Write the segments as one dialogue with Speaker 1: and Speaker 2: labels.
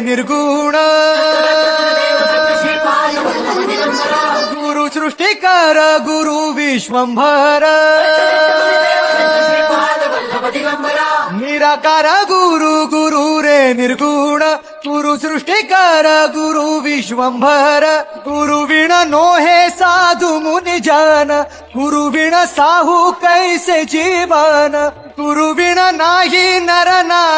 Speaker 1: निर्गुण। गुरु सृष्टिकर गुरु विश्वंभर। निराकार गुरु गुरु रे निर्गुण। गुरु सृष्टिकर गुरु विश्वंभर। गुरु विण नो हे साधु मुनि जन। गुरु विण साहू कैसे जीवन। गुरु विण नाही नर नारायण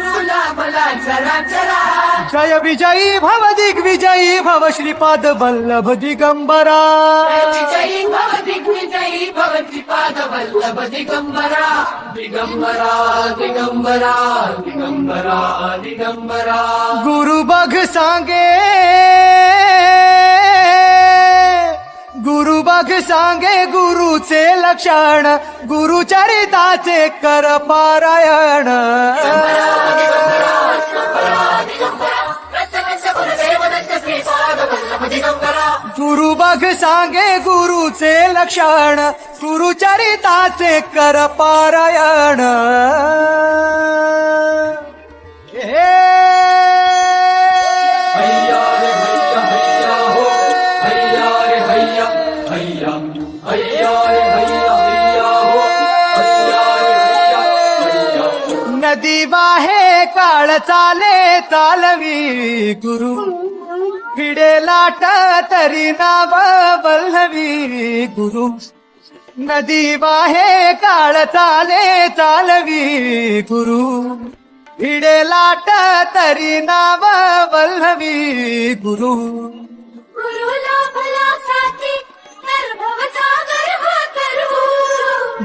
Speaker 2: गुरु चरा चरा
Speaker 1: जय विजयी भव दिग्विजयी भव श्रीपाद वल्लभ दिगंबरा।
Speaker 2: विजयी भव दिग्विजयी भव पादवल्लभ दिगंबरा।
Speaker 3: दिगंबरा दिगंबरा दिगंबरा दिगंबरा।
Speaker 1: गुरु बघ सांगे। गुरु बघ सांगे गुरुचे लक्षण गुरु चरिताचे कर पारायण। गुरु बघ सांगे गुरुचे लक्षण गुरु चरिताचे कर पारायण.
Speaker 3: हो! हो
Speaker 1: नदी वाहे काळ चाले चालवी गुरु फिडे लाट तरी नाव वल्लवी गुरु. नदी वाहे काळ चाले चालवी गुरु. फिडे लाट तरी नाव वल्लवी गुरु.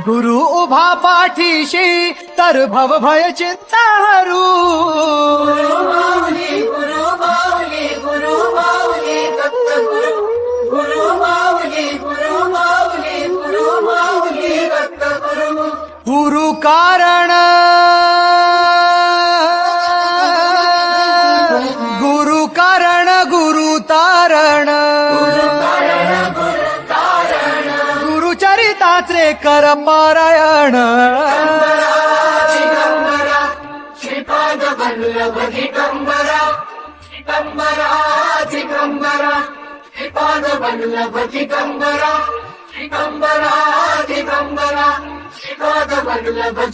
Speaker 1: गुरु उभा पाठीशी तर भव भय चिंता हरू
Speaker 2: गुरु
Speaker 1: कारण गुरु कारण गुरु तारण गुरु चरिताचे कर पारायण
Speaker 2: दिगंबरा श्रीपाद दिगंबरा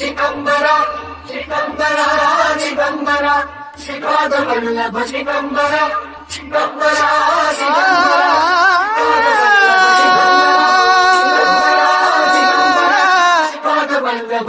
Speaker 2: दिगंबरा दिगंबरा श्रीपाद वल्लभ दिगंबरा दिगंबरा दिगंबरा श्रीपाद वल्लभ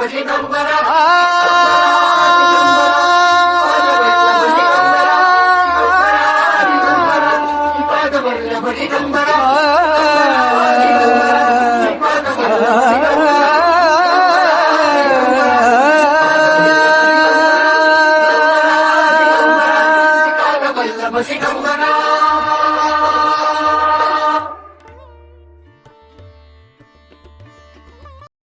Speaker 2: వల్లభ సిగమ్మనా